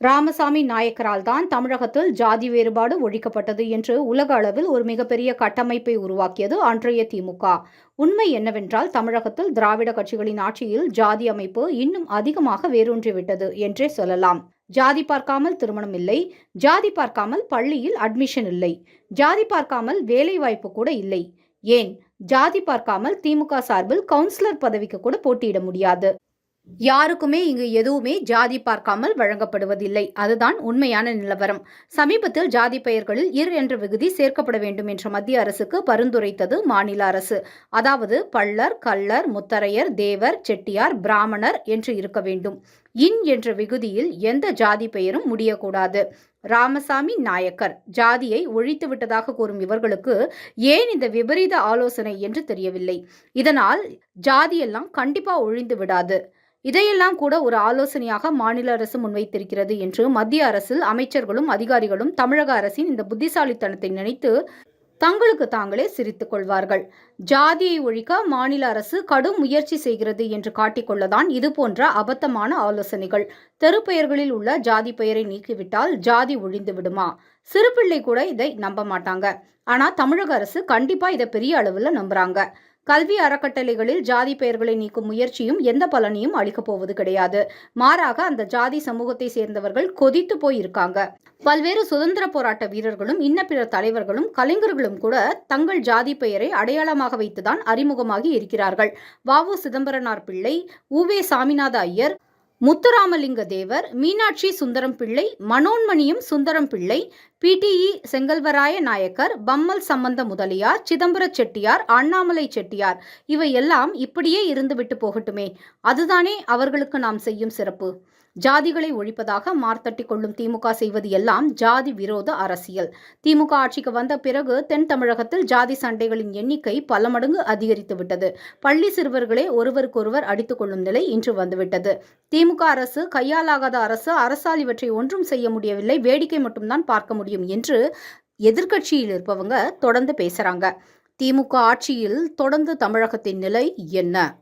ராமசாமி நாயக்கரால் தான் தமிழகத்தில் ஜாதி வேறுபாடு ஒழிக்கப்பட்டது என்று உலக அளவில் ஒரு மிகப்பெரிய கட்டமைப்பை உருவாக்கியது அன்றைய திமுக. உண்மை என்னவென்றால் தமிழகத்தில் திராவிட கட்சிகளின் ஆட்சியில் ஜாதி அமைப்பு இன்னும் அதிகமாக வேரூன்றிவிட்டது என்றே சொல்லலாம். ஜாதி பார்க்காமல் திருமணம் இல்லை. ஜாதி பார்க்காமல் பள்ளியில் அட்மிஷன் இல்லை. ஜாதி பார்க்காமல் வேலை வாய்ப்பு கூட இல்லை. ஏன்? ஜாதி பார்க்காமல் திமுக சார்பில் கவுன்சிலர் பதவிக்கு கூட போட்டியிட முடியாது. யாருக்குமே இங்கு எதுவுமே ஜாதி பார்க்காமல் வழங்கப்படுவதில்லை. அதுதான் உண்மையான நிலவரம். சமீபத்தில் ஜாதி பெயர்களில் இர் என்ற விகுதி சேர்க்கப்பட வேண்டும் என்ற மத்திய அரசுக்கு பரிந்துரைத்தது மாநில அரசு. அதாவது பள்ளர் கள்ளர் முத்தரையர் தேவர் செட்டியார் பிராமணர் என்று இருக்க வேண்டும். இன் என்ற விகுதியில் எந்த ஜாதி பெயரும் முடியக்கூடாது. ராமசாமி நாயக்கர். ஜாதியை ஒழித்து விட்டதாக கூறும் இவர்களுக்கு ஏன் இந்த விபரீத ஆலோசனை என்று தெரியவில்லை. இதனால் ஜாதியெல்லாம் கண்டிப்பா ஒழிந்து விடாது. இதையெல்லாம் கூட ஒரு ஆலோசனையாக மாநில அரசு முன்வைத்திருக்கிறது என்று மத்திய அரசில் அமைச்சர்களும் அதிகாரிகளும் தமிழக அரசின் இந்த புத்திசாலித்தனத்தை நினைத்து தங்களுக்கு தாங்களே சிரித்துக் கொள்வார்கள். ஜாதியை ஒழிக்க மாநில அரசு கடும் முயற்சி செய்கிறது என்று காட்டிக்கொள்ளதான் இது போன்ற அபத்தமான ஆலோசனைகள். தெருப்பெயர்களில் உள்ள ஜாதி பெயரை நீக்கிவிட்டால் ஜாதி ஒழிந்து விடுமா? சிறுபிள்ளை கூட இதை நம்ப மாட்டாங்க. ஆனா தமிழக அரசு கண்டிப்பா இதை பெரிய அளவில் நம்புறாங்க. கல்வி அறக்கட்டளைகளில் ஜாதி பெயர்களை நீக்கும் முயற்சியும் எந்த பலனையும் அளிக்கப் போவது கிடையாது. மாறாக அந்த ஜாதி சமூகத்தை சேர்ந்தவர்கள் கொதித்து போய் இருக்காங்க பல்வேறு சுதந்திர போராட்ட வீரர்களும் இன்ன பிற தலைவர்களும் கலைஞர்களும் கூட தங்கள் ஜாதி பெயரை அடையாளமாக வைத்துதான் அறிமுகமாகி இருக்கிறார்கள். வாவு சிதம்பரனார் பிள்ளை உவே சாமிநாத ஐயர் முத்துராமலிங்க தேவர் மீனாட்சி சுந்தரம் பிள்ளை மனோன்மணியம் சுந்தரம் பிள்ளை பிடிஇ செங்கல்வராய நாயக்கர் பம்மல் சம்பந்த முதலியார் சிதம்பர செட்டியார் அண்ணாமலை செட்டியார். இவையெல்லாம் இப்படியே இருந்துவிட்டு போகட்டுமே. அதுதானே அவர்களுக்கு நாம் செய்யும் சிறப்பு. ஜாதிகளை ஒழிப்பதாக மார்த்தட்டி கொள்ளும் திமுக செய்வது எல்லாம் ஜாதி விரோத அரசியல். திமுக ஆட்சிக்கு வந்த பிறகு தென் தமிழகத்தில் ஜாதி சண்டைகளின் எண்ணிக்கை பல மடங்கு அதிகரித்து விட்டது. பள்ளி சிறுவர்களே ஒருவருக்கொருவர் அடித்துக் கொள்ளும் நிலை இன்று வந்துவிட்டது. திமுக திமுக அரசு கையாலாகாத அரசு அரசால் இவற்றை ஒன்றும் செய்ய முடியவில்லை. வேடிக்கை மட்டும்தான் பார்க்க முடியும் என்று எதிர்க்கட்சியில் இருப்பவங்க தொடர்ந்து பேசுறாங்க. திமுக ஆட்சியில் தொடர்ந்து தமிழகத்தின் நிலை என்ன?